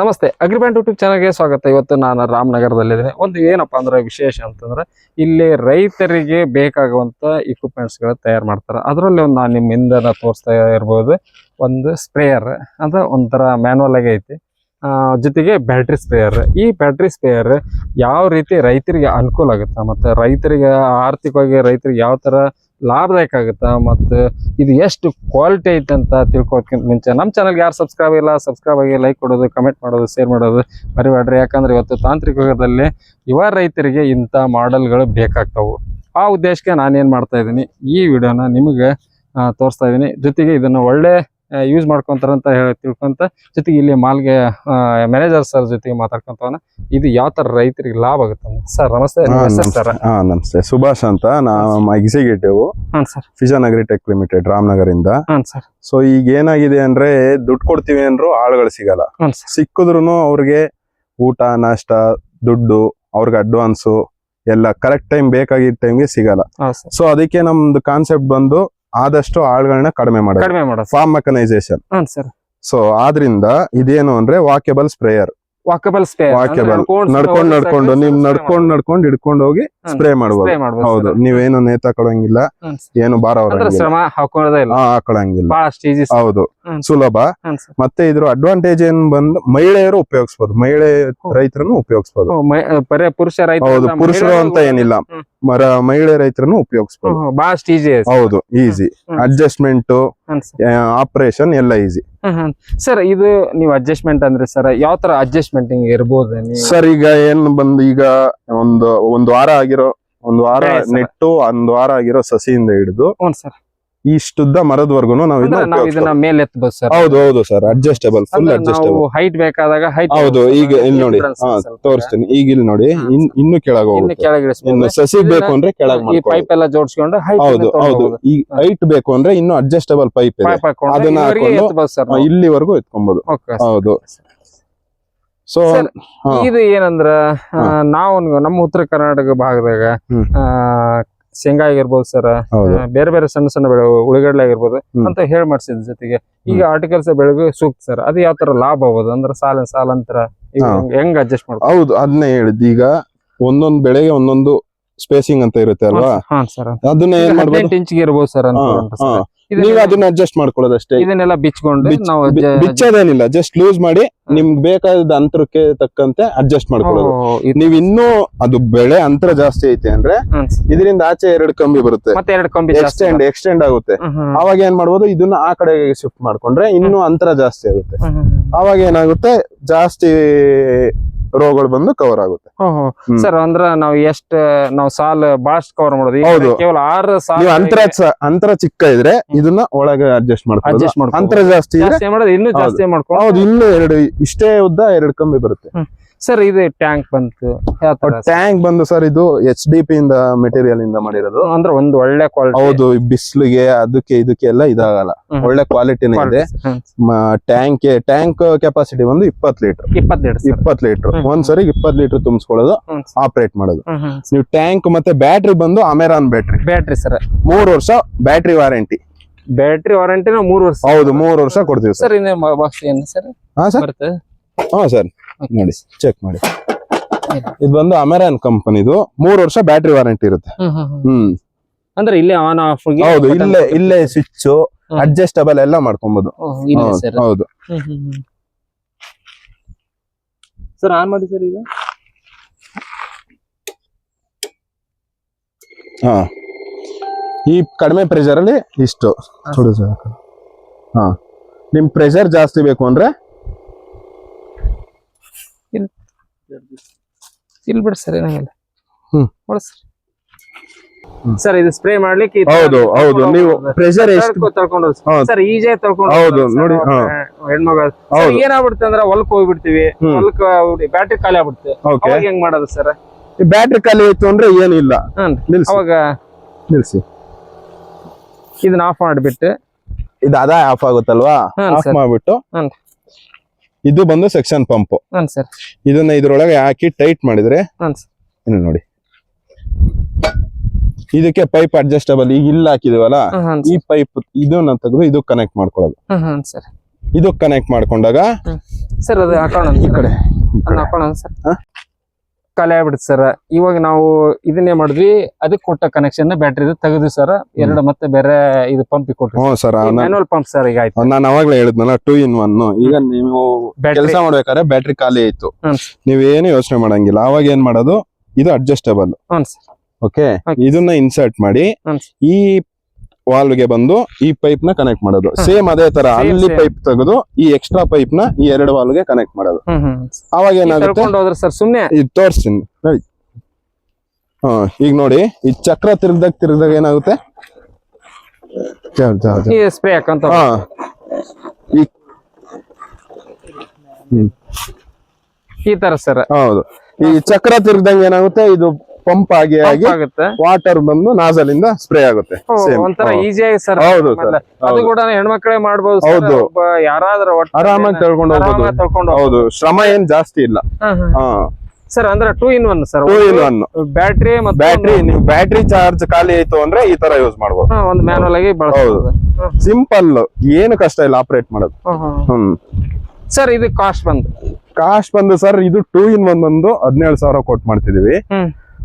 ನಮಸ್ತೆ ಅಗ್ರಿಬ್ಯಾಂಡ್ ಯೂಟ್ಯೂಬ್ ಚಾನಲ್ಗೆ ಸ್ವಾಗತ. ಇವತ್ತು ನಾನು ರಾಮನಗರದಲ್ಲಿದ್ದೇನೆ. ಒಂದು ಏನಪ್ಪಾ ಅಂದರೆ ವಿಶೇಷ ಅಂತಂದ್ರೆ, ಇಲ್ಲಿ ರೈತರಿಗೆ ಬೇಕಾಗುವಂಥ ಇಕ್ವಿಪ್ಮೆಂಟ್ಸ್ಗಳ ಗಳು ತಯಾರು ಮಾಡ್ತಾರೆ. ಅದರಲ್ಲಿ ಒಂದು ನಾನು ನಿಮ್ಮ ಹಿಂದೆನ ತೋರಿಸ್ತಾ ಇರ್ಬೋದು. ಒಂದು ಸ್ಪ್ರೇಯರ್, ಅಂದರೆ ಒಂಥರ ಆಗಿ ಐತಿ. ಜೊತೆಗೆ ಬ್ಯಾಟ್ರಿ ಸ್ಪ್ರೇಯರ್. ಈ ಬ್ಯಾಟ್ರಿ ಸ್ಪ್ರೇಯರ್ ಯಾವ ರೀತಿ ರೈತರಿಗೆ ಅನುಕೂಲ ಆಗುತ್ತೆ? ಮತ್ತು ರೈತರಿಗೆ ಆರ್ಥಿಕವಾಗಿ ರೈತರಿಗೆ ಯಾವ ತರ ಲಾಭದಾಯಕ ಆಗುತ್ತೆ ಮತ್ತು ಇದು ಎಷ್ಟು ಕ್ವಾಲಿಟಿ ಐತೆ ಅಂತ ತಿಳ್ಕೊಕ್ಕಿಂತ ಮುಂಚೆ ನಮ್ಮ ಚಾನಲ್ಗೆ ಯಾರು ಸಬ್ಸ್ಕ್ರೈಬ್ ಇಲ್ಲ ಸಬ್ಸ್ಕ್ರೈಬ್ ಆಗಿ ಲೈಕ್ ಕೊಡೋದು ಕಮೆಂಟ್ ಮಾಡೋದು ಶೇರ್ ಮಾಡೋದು ಮರಿಬೇಡ್ರಿ ಯಾಕಂದ್ರೆ ಇವತ್ತು ತಾಂತ್ರಿಕ ಯುಗದಲ್ಲಿ ಯುವ ರೈತರಿಗೆ ಇಂಥ ಮಾಡೆಲ್ಗಳು ಬೇಕಾಗ್ತವೆ. ಆ ಉದ್ದೇಶಕ್ಕೆ ನಾನೇನು ಮಾಡ್ತಾ ಇದ್ದೀನಿ, ಈ ವಿಡಿಯೋನ ನಿಮಗೆ ತೋರಿಸ್ತಾ ಇದ್ದೀನಿ. ಜೊತೆಗೆ ಇದನ್ನು ಒಳ್ಳೆ ಯೂಸ್ ಮಾಡ್ಕೊಂತಾರಂತ ಹೇಳಿ ತಿಳ್ಕೊಂತ ಜೊತೆಗೆ ಇಲ್ಲಿ ಮಾಲ್ಗೆ ಮ್ಯಾನೇಜರ್ ಸರ್ ಜೊತೆಗೆ ಮಾತಾಡ್ಕೊಂತವನ. ಇದು ಯಾವ ತರ ರೈತರಿಗೆ ಲಾಭ ಆಗುತ್ತೆ ಸರ್ ನಮಸ್ತೆ. ಸರ್. ಹಾ ನಮಸ್ತೆ. ಸುಭಾಷ್ ಅಂತ. ನಮ್ಮ executive sir fusion agritech limited Ramanagar ಇಂದ ಸರ್ ಸೊ ಈಗ ಏನಾಗಿದೆ ಅಂದ್ರೆ ದುಡ್ಡು ಕೊಡ್ತೀವಿ ಅಂದ್ರು ಆಳುಗಳು ಸಿಗಲ್ಲ. ಸಿಕ್ಕಿದ್ರು ಅವ್ರಿಗೆ ಊಟ ನಾಷ್ಟ ದುಡ್ಡು ಅವ್ರಿಗೆ ಅಡ್ವಾನ್ಸು ಎಲ್ಲ ಕರೆಕ್ಟ್ ಟೈಮ್ ಬೇಕಾಗಿದ್ದ ಟೈಮ್ಗೆ ಸಿಗಲ್ಲ. ಸೊ ಅದಕ್ಕೆ ನಮ್ದು ಕಾನ್ಸೆಪ್ಟ್ ಬಂದು ಆದಷ್ಟು ಆಳುಗಳನ್ನ ಕಡಿಮೆ ಮಾಡೋದು. ಕಡಿಮೆ ಮಾಡೋದು. ಫಾರ್ಮ್ ಮೆಕನೈಸೇಷನ್ ಹಾಂ ಸರ್. ಸೊ ಆದ್ರಿಂದ ಇದೇನು ಅಂದ್ರೆ walkable sprayer walkable spray walkable ನಡ್ಕೊಂಡ್ ನಡ್ಕೊಂಡು ನೀವು ನಡ್ಕೊಂಡ್ ನಡ್ಕೊಂಡು ಹಿಡ್ಕೊಂಡು ಹೋಗಿ ಸ್ಪ್ರೇ ಮಾಡ್ಬೋದು. ಹೌದು ನೀವೇನು ನೇತ ಕೊಡಂಗಿಲ್ಲ ಏನು ಭಾರ ಹಾಕೊಳಂಗಿಲ್ಲ ಹೌದು. ಸುಲಭ. ಮತ್ತೆ ಇದ್ರ ಅಡ್ವಾಂಟೇಜ್ ಏನ್ ಬಂದ್ ಮಹಿಳೆಯರು ಉಪಯೋಗಿಸಬಹುದು ಮಹಿಳೆ ರೈತರನ್ನು ಉಪಯೋಗಿಸಬಹುದು ಪುರುಷರು ಅಂತ ಏನಿಲ್ಲ. ಮರ ಮಹಿಳೆ ರೈತರನ್ನು ಉಪಯೋಗಿಸಬಹುದು ಬಾಸ್ಟ್ ಈಜಿ ಹೌದು ಈಸಿ ಅಡ್ಜಸ್ಟ್ಮೆಂಟ್ ಆಪರೇಷನ್ ಎಲ್ಲ ಈಸಿ ಸರ್ ಇದು ನೀವು ಅಡ್ಜಸ್ಟ್ಮೆಂಟ್ ಅಂದ್ರೆ ಸರ್ ಯಾವ ತರ ಅಡ್ಜಸ್ಟ್ಮೆಂಟ್ ಇರ್ಬೋದು ಸರ್ ಈಗ ಏನ್ ಬಂದು ಈಗ ಒಂದು ಒಂದು ವಾರ ಆಗಿರೋ ಒಂದ್ ವಾರ ನೆಟ್ಟು ಒಂದ್ ವಾರ ಆಗಿರೋ ಸಸಿಯಿಂದ ಹಿಡಿದು ಸರ್. ಇಷ್ಟುದ್ದ ಮರದವರೆಗೂ ನಾವು ಇದನ್ನ ಮೇಲೆ ಎತ್ತಬಹುದು ಸರ್. ಹೌದು ಹೌದು sir. Adjustable full adjustable height ಬೇಕಾದಾಗ ಹೈಟ್ ಹೌದು ಈಗ ಇಲ್ಲಿ ನೋಡಿ. ತೋರಿಸ್ತೀನಿ. ಈಗ ಇಲ್ಲಿ ನೋಡಿ. ಇನ್ ಇನ್ನು ಕೆಳಗೆ ಹೋಗುತ್ತೆ. ಕೆಳಗೆ ಇನ್ನು ಸಸಿ ಬೇಕು ಅಂದ್ರೆ ಕೆಳಗೆ ಈ ಪೈಪ್ ಎಲ್ಲ ಜೋಡಿಸ್ಕೊಂಡು ಹೈಟ್ ಹೌದು ಹೌದು. ಈ ಹೈಟ್ ಬೇಕು ಅಂದ್ರೆ ಇನ್ನು ಅಡ್ಜಸ್ಟೇಬಲ್ ಪೈಪ್ ಇದೆ. ಅದನ್ನ ಹಾಕೊಂಡು ಇಲ್ಲಿವರೆಗೂ ಎತ್ಕೊಬಹುದು ಹೌದು. ಸೊ ಇದು ಏನಂದ್ರ ನಾವು ನಮ್ಮ ಉತ್ತರ ಕರ್ನಾಟಕ ಭಾಗದಾಗ ಆ, ಶೇಂಗಾ ಆಗಿರ್ಬೋದು ಸರ್ ಹೌದು. ಬೇರೆ ಬೇರೆ ಸಣ್ಣ ಸಣ್ಣ ಬೆಳೆ ಉಳಿಗಡ್ಲೆ ಆಗಿರ್ಬೋದು ಹ್ಮ್. ಅಂತ ಹೇಳಿ ಮಾಡ್ಸಿದ ಜೊತೆಗೆ. ಈಗ ಆರ್ಟಿಕಲ್ಸ್ ಬೆಳೆಗೂ ಸೂಕ್ತ ಸರ್. ಅದು ಯಾವ ತರ ಲಾಭ ಆಗೋದು ಅಂದ್ರೆ ಸಾಲ ಈಗ ಹಾ. ಹೆಂಗ್- ಹೆಂಗ್ ಅಡ್ಜಸ್ಟ್ ಮಾಡ್ಬೋದು ಹೌದು ಅದನ್ನೇ ಹೇಳಿದ್ ಈಗ ಒಂದೊಂದ್ ಬೆಳೆಗೆ ಒಂದೊಂದು ಸ್ಪೇಸಿಂಗ್ ಅಂತ ಇರುತ್ತೆ ಅಲ್ವಾ? ಹಾ ಸರ್. ಅದನ್ನ ಏನ್ ಮಾಡ್ಬೋದು? ಹದಿನೆಂಟು ಇಂಚಿಗೆ ಇರ್ಬೋದು ಸರ್ ಅಂತ ಹಾ, ಹಾ. ನೀವು ಅದನ್ನ ಅಡ್ಜಸ್ಟ್ ಮಾಡ್ಕೊಳ್ಳೋದಷ್ಟೇ. ಇದನ್ನೆಲ್ಲ ಬಿಚ್ಕೊಂಡು ಬಿಚ್ಚದೇನಿಲ್ಲ ನಾವು ಬಿಚ್ಚೋದೇನಿಲ್ಲ ಜಸ್ಟ್ ಲೂಸ್ ಮಾಡಿ ನಿಮ್ಗೆ ಬೇಕಾದ ಅಂತರಕ್ಕೆ ತಕ್ಕಂತೆ ಅಡ್ಜಸ್ಟ್ ಮಾಡ್ಕೊಳ್ಳೋದು. ನೀವ್ ಇನ್ನೂ ಅದು ಬೆಳೆ ಅಂತರ ಜಾಸ್ತಿ ಐತೆ ಅಂದ್ರೆ ಇದರಿಂದ ಆಚೆ ಎರಡು ಕಂಬಿ ಬರುತ್ತೆ. ಮತ್ತೆ ಎರಡು ಕಂಬಿ ಜಾಸ್ತಿ ಎಕ್ಸ್ಟೆಂಡ್ ಎಕ್ಸ್ಟೆಂಡ್ ಆಗುತ್ತೆ. ಅವಾಗ ಏನ್ ಮಾಡ್ಬೋದು ಇದನ್ನ ಆ ಕಡೆಗೆ ಶಿಫ್ಟ್ ಮಾಡ್ಕೊಂಡ್ರೆ ಇನ್ನೂ ಅಂತರ ಜಾಸ್ತಿ ಆಗುತ್ತೆ. ಅವಾಗ ಏನಾಗುತ್ತೆ ಜಾಸ್ತಿ ರೋಗಗಳು ಬಂದು ಕವರ್ ಆಗುತ್ತೆ. ಸರ್ ಅಂದ್ರ ನಾವು ಎಷ್ಟ್ ನಾವು ಸಾಲ ಬಾಸ್ಟ್ ಕವರ್ ಮಾಡೋದು. ಹೌದು. ಕೇವಲ ಆರ್ ಸಾಲ ಅಂತರ ಅಂತರ ಚಿಕ್ಕ ಇದ್ರೆ ಇದನ್ನ ಒಳಗೆ ಅಡ್ಜಸ್ಟ್ ಮಾಡ್ತಾರೆ ಅಡ್ಜಸ್ಟ್ ಮಾಡ್ಕೊಂಡು ಅಂತರ ಜಾಸ್ತಿ ಇದ್ರೆ ಇನ್ನೂ ಜಾಸ್ತಿ ಹೌದು ಮಾಡ್ಕೊಂಡು ಇನ್ನು ಎರಡು ಇಷ್ಟೇ ಉದ್ದ ಎರಡು ಕಂಬಿ ಬರುತ್ತೆ. ಸರ್ ಇದು ಟ್ಯಾಂಕ್ ಬಂತು. ಟ್ಯಾಂಕ್ ಬಂದು ಸರ್ ಇದು ಎಚ್ ಡಿ ಪಿ ಇಂದ ಮೆಟೀರಿಯಲ್ ಇಂದ ಮಾಡಿರೋದು. ಅಂದ್ರೆ ಒಂದು ಒಳ್ಳೆ ಕ್ವಾಲಿಟಿ ಹೌದು ಬಿಸಿಲಿಗೆ ಅದಕ್ಕೆ ಇದಕ್ಕೆ ಎಲ್ಲ ಇದಾಗಲ್ಲ ಒಳ್ಳೆ ಕ್ವಾಲಿಟಿ ಇದೆ. ಟ್ಯಾಂಕ್ ಟ್ಯಾಂಕ್ ಕೆಪಾಸಿಟಿ ಬಂದು ಇಪ್ಪತ್ ಲೀಟರ್. ಇಪ್ಪತ್ ಲೀಟರ್ ಇಪ್ಪತ್ ಲೀಟರ್. ಒಂದ್ಸರಿ ಒಂದ್ ಸರಿ ಇಪ್ಪತ್ ಲೀಟರ್ ತುಂಬಿಸ್ಕೊಳ್ಳೋದು ಆಪರೇಟ್ ಮಾಡೋದು. ನೀವು ಟ್ಯಾಂಕ್ ಮತ್ತೆ ಬ್ಯಾಟ್ರಿ ಬಂದು ಅಮೆರಾನ್ ಬ್ಯಾಟ್ರಿ ಬ್ಯಾಟ್ರಿ ಸರ್. ಮೂರು ವರ್ಷ ಬ್ಯಾಟ್ರಿ ವಾರಂಟಿ. ಬ್ಯಾಟ್ರಿ ವಾರಂಟಿನ ಮೂರು ವರ್ಷ. ಹೌದು ಮೂರು ವರ್ಷ ಕೊಡ್ತೀವಿ ಸರ್. ಸರ್ ಇನ್ನು ಬಾಕ್ಸ್ ಏನು ಸರ್? ಹಾ ಸರ್. ಹಾ ಸರ್. ನೋಡಿ ಚೆಕ್ ಮಾಡಿ. ಇದು ಬಂದು ಅಮೆರಾನ್ ಕಂಪನಿದು ಮೂರು ವರ್ಷ ಬ್ಯಾಟ್ರಿ ವಾರಂಟಿ ಇರುತ್ತೆ. ಹ್ಮ್, ಅಂದ್ರೆ ಇಲ್ಲೇ ಆನ್ ಆಫ್ ಹೌದು ಇಲ್ಲೇ ಇಲ್ಲೇ ಸ್ವಿಚ್ ಅಡ್ಜಸ್ಟಬಲ್ ಎಲ್ಲ ಮಾಡ್ಕೊಬಹುದು ಹೌದು, ಸರ್. ಆನ್ ಮಾಡಿ ಸರ್ ಈಗ? ಹಾ. ಈ ಕಡಿಮೆ ಪ್ರೆಷರ್ ಅಲ್ಲಿ ಇಷ್ಟು. ಹಾ. ನಿಮ್ ಪ್ರೆಷರ್ ಜಾಸ್ತಿ ಬೇಕು ಅಂದ್ರೆ ಇಲ್ಲಿ. ಬಿಡಿ ಸರ್ ಏನಾಗಿಲ್ಲ ಹ್ಮ್. ಸರ್. ಇದು ಸ್ಪ್ರೇ ಮಾಡ್ಲಿಕ್ಕೆ ಹೌದು ಹೌದು. ನೀವು ಪ್ರೆಷರ್ ಎಷ್ಟು? ತಳ್ಕೊಂಡು. ಸರ್ ಈಜೆ ತಳ್ಕೊಂಡು ಹೌದು, ನೋಡಿ, ಹೆಣ್ಮಗ. ಏನಾಗ್ಬಿಡುತ್ತೆ ಅಂದ್ರೆ ಹೊಲಕ್ ಹೋಗ್ಬಿಡ್ತೀವಿ. ಹೊಲಕ್ ಬ್ಯಾಟ್ರಿ ಖಾಲಿ ಆಗ್ಬಿಡುತ್ತೆ. ಓಕೆ ಅವಾಗ ಹೆಂಗ್ ಮಾಡೋದು ಸರ್? ಈ ಬ್ಯಾಟ್ರಿ ಖಾಲಿ ಆಯ್ತು ಅಂದ್ರೆ ಏನಿಲ್ಲ. ಅವಾಗ ನಿಲ್ಸಿ. ಇದನ್ನ ಆಫ್ ಮಾಡ್ಬಿಟ್ಟು. ಇದು ಅದ ಆಫ್ ಆಗುತ್ತಲ್ವಾ? ಆಫ್ ಮಾಡ್ಬಿಟ್ಟು ಹ್ಮ್. ಇದು ಬಂದು ಸೆಕ್ಷನ್ ಪಂಪ್. ಹ್ಮ್ ಸರ್. ಇದನ್ನ ಇದ್ರೊಳಗೆ ಹಾಕಿ ಟೈಟ್ ಮಾಡಿದ್ರೆ ಹ್ಮ್ ಸರ್. ಇನ್ನು ನೋಡಿ. ಇದಕ್ಕೆ ಪೈಪ್ ಅಡ್ಜಸ್ಟಬಲ್ ಈಗ ಇಲ್ಲಿ ಹಾಕಿದೀವಲ್ಲ? ಹ್ಮ್ ಈ ಪೈಪ್ ಇದನ್ನ ತೆಗೆದು ಇದು ಕನೆಕ್ಟ್ ಮಾಡ್ಕೊಳ್ಳೋದು. ಹ್ಮ್ ಹ್ಮ್ ಸರ್. ಇದು ಕನೆಕ್ಟ್ ಮಾಡ್ಕೊಂಡಾಗ ಸರ್ ಅದು ಹಾಕೋಣ. ಈ ಕಡೆ. ಹಾಕೋಣ ಸರ್? ಖಾಲಿ ಆಗ್ಬಿಡುತ್ತೆ ಸರ್ ಇವಾಗ ನಾವು ಇದನ್ನೇ ಮಾಡಿದ್ವಿ ಅದಕ್ಕೆ ಕೊಟ್ಟ ಕನೆಕ್ಷನ್ ಬ್ಯಾಟ್ರಿ ತೆಗೆದು ಸರ್ ಎರಡು ಮತ್ತೆ ಬೇರೆ ಇದು ಪಂಪ್ ಕೊಟ್ರಿ ಹ್ಞೂ ಸರ್ ಮ್ಯಾನುವಲ್ ಪಂಪ್ ಸರ್ ಈಗ ಆಯ್ತು. ನಾನು ಅವಾಗಲೇ ಹೇಳಿದ್ನಲ್ಲ ಟೂ ಇನ್ ಒನ್ ಈಗ ನೀವು ಕೆಲಸ ಮಾಡ್ಬೇಕಾದ್ರೆ ಬ್ಯಾಟ್ರಿ ಖಾಲಿ ಆಯ್ತು. ನೀವೇನು ಯೋಚನೆ ಮಾಡಂಗಿಲ್ಲ. ಅವಾಗ ಏನ್ ಮಾಡೋದು? ಇದು ಅಡ್ಜಸ್ಟಬಲ್ ಓಕೆ ಇದನ್ನ ಇನ್ಸರ್ಟ್ ಮಾಡಿ ಈ ವಾಲ್ವ್ಗೆ ಬಂದು ಈ ಪೈಪ್ನ ಕನೆಕ್ಟ್ ಮಾಡೋದು. ಸೇಮ್ ಅದೇ ತರ ಅಲ್ಲಿ. ಪೈಪ್ ತೆಗೆದು ಈ ಎಕ್ಸ್ಟ್ರಾ ಪೈಪ್ನ ಈ ಎರಡು ವಾಲ್ಗೆ ಕನೆಕ್ಟ್ ಮಾಡೋದು ಅವಾಗ ಏನಾಗುತ್ತೆ? ಸರ್ ಸುಮ್ನೆ? ಇದು ತೋರಿಸ್ತೀನಿ. ನೋಡಿ ಹಾ ಈಗ ನೋಡಿ ಈ ಚಕ್ರ ತಿರ್ಗದಾಗ ತಿರ್ಗದಾಗ ಏನಾಗುತ್ತೆ? ಸ್ಪ್ರೇ ಹಾ. ಈ ತರ ಸರ್. ಹೌದು. ಈ ಚಕ್ರ ತಿರ್ಗದಂಗೆ ಏನಾಗುತ್ತೆ? ಇದು ಪಂಪ್ ಆಗಿ ಆಗಿ ವಾಟರ್ ಬಂದು ನಾಸಲ್ ಇಂದ ಸ್ಪ್ರೇ ಆಗುತ್ತೆ. ಒಂಥರ ಹೌದು. ಈಸಿಯಾಗಿ ಸರ್ ಹೌದು ಸರ್. ಅದು ಕೂಡ ಹೆಣ್ಮಕ್ಳೇ ಮಾಡ್ಬೋದು ಹೌದು. ಯಾರಾದ್ರೂ ಆರಾಮಾಗಿ ತಳ್ಕೊಂಡು ಹೋಗ್ಬೋದು. ಹೌದು. ಶ್ರಮ ಏನ್ ಜಾಸ್ತಿ ಇಲ್ಲ. ಸರ್ ಅಂದ್ರೆ two in one sir. Two in one battery ಮತ್ತೆ ಬ್ಯಾಟ್ರಿ ನೀವು ಬ್ಯಾಟ್ರಿ ಚಾರ್ಜ್ ಖಾಲಿ ಆಯ್ತು ಅಂದ್ರೆ ಈ ತರ ಯೂಸ್ ಮಾಡಬಹುದು ಒಂದು ಮ್ಯಾನುವಲ್ ಆಗಿ ಬಳಸಬಹುದು ಸಿಂಪಲ್ ಏನು ಕಷ್ಟ ಇಲ್ಲ ಆಪರೇಟ್ ಮಾಡೋದು. ಹ್ಮ್. ಸರ್ ಇದು ಕಾಸ್ಟ್ ಬಂದು ಕಾಸ್ಟ್ ಬಂದು ಸರ್ ಇದು ಟೂ ಇನ್ ಒನ್ ಒಂದು ಹದಿನೇಳು ಸಾವಿರ ಕೊಟ್ಟು ಮಾಡ್ತಿದೀವಿ.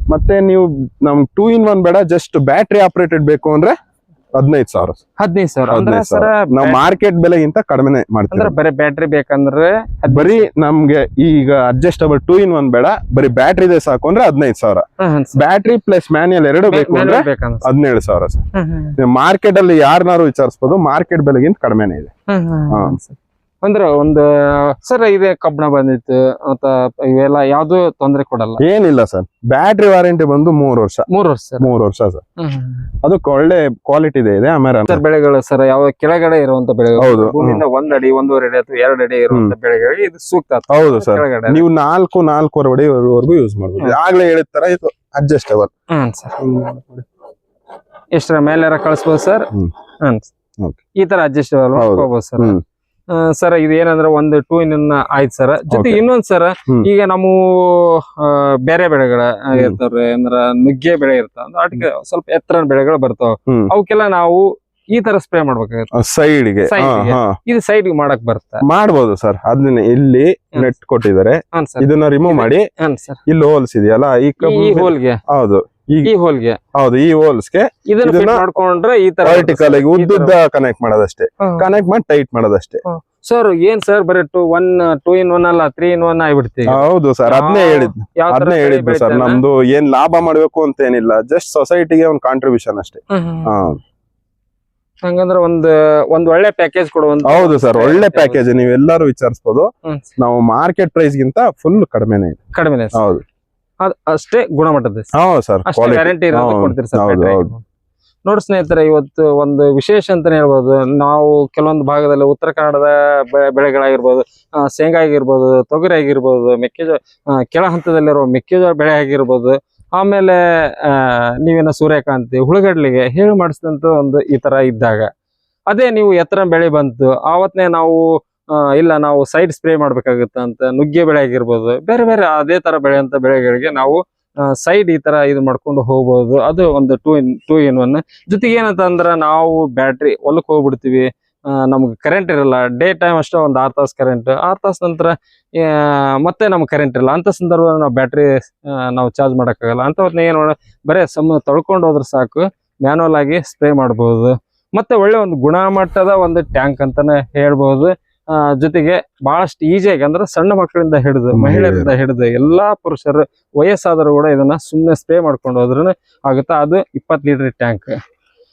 ಮತ್ತೆ ನೀವು ನಮ್ ಟೂ ಇನ್ ಒನ್ ಬೇಡ ಜಸ್ಟ್ ಬ್ಯಾಟ್ರಿ ಆಪರೇಟೆಡ್ ಬೇಕು ಅಂದ್ರೆ ಹದಿನೈದು ಸಾವಿರ ಹದಿನೈದು ಸಾವಿರ. ಹದಿನೈದು ಸರ್ ಸಾವಿರ ನಾವು ಮಾರ್ಕೆಟ್ ಬೆಲೆಗಿಂತ ಕಡಿಮೆನೆ ಅಂದ್ರೆ ಮಾಡ್ತೀವಿ ಬರೀ ಬ್ಯಾಟ್ರಿ ಬೇಕಂದ್ರೆ ಬರೀ ನಮ್ಗೆ ಈಗ ಅಡ್ಜಸ್ಟಬಲ್ ಟೂ ಇನ್ ಒನ್ ಬೇಡ ಬರೀ ಬ್ಯಾಟ್ರಿ ಇದೆ ಸಾಕು ಅಂದ್ರೆ ಹದಿನೈದು ಸಾವಿರ. ಬ್ಯಾಟ್ರಿ ಪ್ಲಸ್ ಮ್ಯಾನ್ಯಲ್ ಎರಡು ಬೇಕು ಅಂದ್ರೆ ಹದಿನೇಳು ಸಾವಿರ ಸರ್. ಮಾರ್ಕೆಟ್ ಅಲ್ಲಿ ಯಾರನ್ನಾರು ವಿಚಾರಿಸಬಹುದು ಮಾರ್ಕೆಟ್ ಬೆಲೆಗಿಂತ ಕಡಿಮೆನೆ ಇದೆ. ಹಾ. ಅಂದ್ರೆ ಒಂದು ಸರ್ ಇದೇ ಕಬ್ಬಣ ಬಂದಿತ್ತು ಮತ್ತ ಇವೆಲ್ಲ ಯಾವ್ದು ತೊಂದ್ರೆ ಕೊಡಲ್ಲ. ಏನಿಲ್ಲ ಸರ್. ಬ್ಯಾಟ್ರಿ ವಾರಂಟಿ ಬಂದು ಮೂರ್ ವರ್ಷ. ಮೂರ್ ವರ್ಷ ಸರ್. ಮೂರ್ ವರ್ಷ ಸರ್. ಅದಕ್ಕೆ ಒಳ್ಳೆ ಕ್ವಾಲಿಟಿ ಇದೆ ಆಮೇಲೆ ಸರ್ ಬೆಳೆಗಳು ಸರ್ ಯಾವ ಕೆಳಗಡೆ ಇರುವಂತ ಬೆಳೆಗಳು. ಹೌದು, ಭೂಮಿಯಿಂದ ಒಂದ್ ಅಡಿ ಒಂದೂವರೆ ಅಡಿ ಅಥವಾ ಎರಡು ಅಡಿ ಇರುವಂತ ಬೆಳೆಗಳಿಗೆ ಇದು ಸೂಕ್ತ ಹೌದು ಸರ್ ನೀವು ನಾಲ್ಕು ನಾಲ್ಕೂವರೆ ವರೆಗೂ ಯೂಸ್ ಮಾಡ್ಬೋದು. ಆಗ್ಲೇ ಹೇಳಿದ ತರ ಇದು ಅಡ್ಜಸ್ಟಬಲ್ ಎಷ್ಟರ ಮೇಲೆ ಕಳಿಸ್ಬೋದು ಸರ್? ಈ ತರ ಅಡ್ಜಸ್ಟಬಲ್ ಸರ್. ಸರ್ ಇದು ಏನಂದ್ರೆ ಒಂದು ಟೂ ಇನ್ ಆಯ್ತು ಸರ್. ಜೊತೆ. ಇನ್ನೊಂದ್ ಸರ್ ಈಗ ನಮ್ಮ ಬೇರೆ ಬೆಳೆಗಳ ಇರ್ತಾವ್ರಿ ಅಂದ್ರ ನುಗ್ಗೆ ಬೆಳೆ ಇರ್ತಾವ. ಅದಕ್ಕೆ ಸ್ವಲ್ಪ ಎತ್ತರ ಬೆಳೆಗಳು ಬರ್ತಾವ. ಅವಕ್ಕೆಲ್ಲ ನಾವು ಈ ತರ ಸ್ಪ್ರೇ ಮಾಡ್ಬೇಕಾಗತ್ತೆ. ಸೈಡ್ಗೆ. ಇದು ಸೈಡ್ ಮಾಡಕ್ ಬರುತ್ತೆ. ಮಾಡ್ಬೋದು ಸರ್. ಅದನ್ನ ಇಲ್ಲಿ ನೆಟ್ ಕೊಟ್ಟಿದ್ದಾರೆ. ಇದನ್ನ ರಿಮೂವ್ ಮಾಡಿ ಇಲ್ಲಿ ಹೋಲ್ಸ್ ಇದೆಯಲ್ಲ ಈ ಹೋಲ್ಗೆ ಹೌದು. ಈ ಹೋಲ್ಗೆ. ಹೌದು ಈ ಹೋಲ್ಸ್ಗೆ ಇದನ್ನ ಮಾಡ್ಕೊಂಡ್ರೆ ಈ ತರ ವರ್ಟಿಕಲ್ ಆಗಿ ಉದ್ದುದ್ದ ಕನೆಕ್ಟ್ ಮಾಡೋದಷ್ಟೇ. ಕನೆಕ್ಟ್ ಮಾಡಿ ಟೈಟ್ ಮಾಡೋದಷ್ಟೇ. ಸರ್ ಏನ್ ಸರ್ ಬರೀ two one two in one ಅಲ್ಲ ತ್ರೀ ಇನ್ ಒನ್ ಆಗ್ಬಿಡ್ತೀವಿ. ಹೌದು ಸರ್ ಅದನ್ನೇ ಹೇಳಿದ್ ಅದನ್ನೇ ಹೇಳಿದ್ವಿ ಹೇಳಿದ್ದು ಸರ್ ನಮ್ದು ಏನ್ ಲಾಭ ಮಾಡ್ಬೇಕು ಅಂತ ಏನಿಲ್ಲ ಜಸ್ಟ್ ಸೊಸೈಟಿಗೆ ಒಂದು ಕಾಂಟ್ರಿಬ್ಯೂಷನ್ ಅಷ್ಟೇ. ಹಂಗಂದ್ರೆ ಒಂದ್ ಒಂದ್ ಒಳ್ಳೆ ಪ್ಯಾಕೇಜ್ ಕೊಡುವಂತ ಹೌದು ಸರ್ ಒಳ್ಳೆ ಪ್ಯಾಕೇಜ್ ನೀವು ಎಲ್ಲರೂ ವಿಚಾರಿಸಬಹುದು ನಾವು ಮಾರ್ಕೆಟ್ ಪ್ರೈಸ್ ಗಿಂತ ಫುಲ್ ಕಡಿಮೆನೆ ಕಡಿಮೆನೇ ಕಡಿಮೆ ಹೌದು. ಅಷ್ಟೇ ಗುಣಮಟ್ಟದ ಸರ್. ಗ್ಯಾರಂಟಿ ಕೊಡ್ತೀರಿ ಸರ್. ನೋಡಿ ಸ್ನೇಹಿತರೆ ಇವತ್ತು ಒಂದು ವಿಶೇಷ ಅಂತಾನೆ ಹೇಳ್ಬೋದು. ನಾವು ಕೆಲವೊಂದು ಭಾಗದಲ್ಲಿ ಉತ್ತರ ಕನ್ನಡದ ಬೆಳೆಗಳಾಗಿರ್ಬೋದು ಶೇಂಗಾ ಆಗಿರ್ಬೋದು ತೊಗರಿ ಆಗಿರ್ಬೋದು ಮೆಕ್ಕೆಜೋಳ ಕೆಳ ಹಂತದಲ್ಲಿರುವ ಮೆಕ್ಕೆಜೋಳ ಬೆಳೆ ಆಗಿರ್ಬೋದು ಆಮೇಲೆ ನೀವೇನ ನೀವೇನೋ ಸೂರ್ಯಕಾಂತಿ ಹುಳುಗಡ್ಲಿಗೆ ಹೇಳಿ ಮಾಡಿಸಿದಂತ ಒಂದು ಈ ತರ ಇದ್ದಾಗ. ಅದೇ ನೀವು ಎತ್ತರ ಬೆಳೆ ಬಂತು ಆವತ್ತನೇ ನಾವು ಇಲ್ಲ, ನಾವು ಸೈಡ್ ಸ್ಪ್ರೇ ಮಾಡ್ಬೇಕಾಗುತ್ತೆ ಅಂತ, ನುಗ್ಗೆ ಬೆಳೆ ಆಗಿರ್ಬೋದು, ಬೇರೆ ಬೇರೆ ಅದೇ ತರ ಬೆಳೆಯಂತ ಬೆಳೆಗಳಿಗೆ ನಾವು ಸೈಡ್ ಈ ತರ ಇದು ಮಾಡ್ಕೊಂಡು ಹೋಗ್ಬೋದು. ಅದು ಒಂದು two in two in one ಜೊತೆಗೆ ಏನಂತ ಅಂದ್ರ ನಾವು ಬ್ಯಾಟ್ರಿ ಹೊಲಕ್ ಹೋಗ್ಬಿಡ್ತೀವಿ. ನಮ್ಗೆ ಕರೆಂಟ್ ಇರಲ್ಲ. ಡೇ ಟೈಮ್ ಅಷ್ಟೇ ಒಂದು ಆರು ತಾಸು ಕರೆಂಟ್ ಆರು ತಾಸು ನಂತರ ಮತ್ತೆ ನಮ್ಗೆ ಕರೆಂಟ್ ಇರಲ್ಲ. ಅಂತ ಸಂದರ್ಭದಲ್ಲಿ ನಾವು ಬ್ಯಾಟ್ರಿ ನಾವು ಚಾರ್ಜ್ ಮಾಡೋಕ್ಕಾಗಲ್ಲ. ಹೊತ್ನಾಗ ಏನು ಮಾಡ ಬರೇ ಸಮ ತೊಳ್ಕೊಂಡು ಹೋದ್ರೆ ಸಾಕು. ಮ್ಯಾನುವಲ್ ಆಗಿ ಸ್ಪ್ರೇ ಮಾಡ್ಬೋದು. ಮತ್ತೆ ಒಳ್ಳೆ ಒಂದು ಗುಣಮಟ್ಟದ ಒಂದು ಟ್ಯಾಂಕ್ ಅಂತಾನೆ ಹೇಳ್ಬೋದು. ಜೊತೆಗೆ ಬಹಳಷ್ಟು ಈಜಿಯಾಗಿ ಅಂದ್ರೆ ಸಣ್ಣ ಮಕ್ಕಳಿಂದ ಹಿಡಿದು ಮಹಿಳೆಯರಿಂದ ಹಿಡಿದು ಎಲ್ಲಾ ಪುರುಷರು ವಯಸ್ಸಾದರೂ ಕೂಡ ಇದನ್ನ ಸುಮ್ಮನೆ ಸ್ಪ್ರೇ ಮಾಡ್ಕೊಂಡು ಹೋದ್ರೂ ಆಗುತ್ತಾ. ಅದು ಇಪ್ಪತ್ತು ಲೀಟರ್ ಟ್ಯಾಂಕ್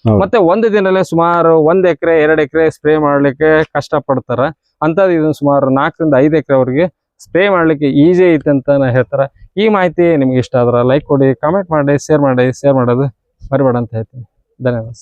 ಮತ್ತೆ ಒಂದು ದಿನಲ್ಲೇ ಸುಮಾರು ಒಂದ್ ಎಕರೆ ಎರಡ್ ಎಕರೆ ಸ್ಪ್ರೇ ಮಾಡ್ಲಿಕ್ಕೆ ಕಷ್ಟ ಪಡ್ತಾರ ಅಂತದ್ ಇದನ್ನ ಸುಮಾರು ನಾಲ್ಕರಿಂದ ಐದು ಎಕರೆ ಅವ್ರಿಗೆ ಸ್ಪ್ರೇ ಮಾಡ್ಲಿಕ್ಕೆ ಈಜಿ ಐತೆ ಅಂತ ಹೇಳ್ತಾರ. ಈ ಮಾಹಿತಿ ನಿಮ್ಗೆ ಇಷ್ಟ ಆದ್ರ ಲೈಕ್ ಕೊಡಿ ಕಾಮೆಂಟ್ ಮಾಡಿ ಶೇರ್ ಮಾಡಿ ಶೇರ್ ಮಾಡೋದು ಮರಿಬೇಡ ಅಂತ ಹೇಳ್ತೀನಿ. ಧನ್ಯವಾದ.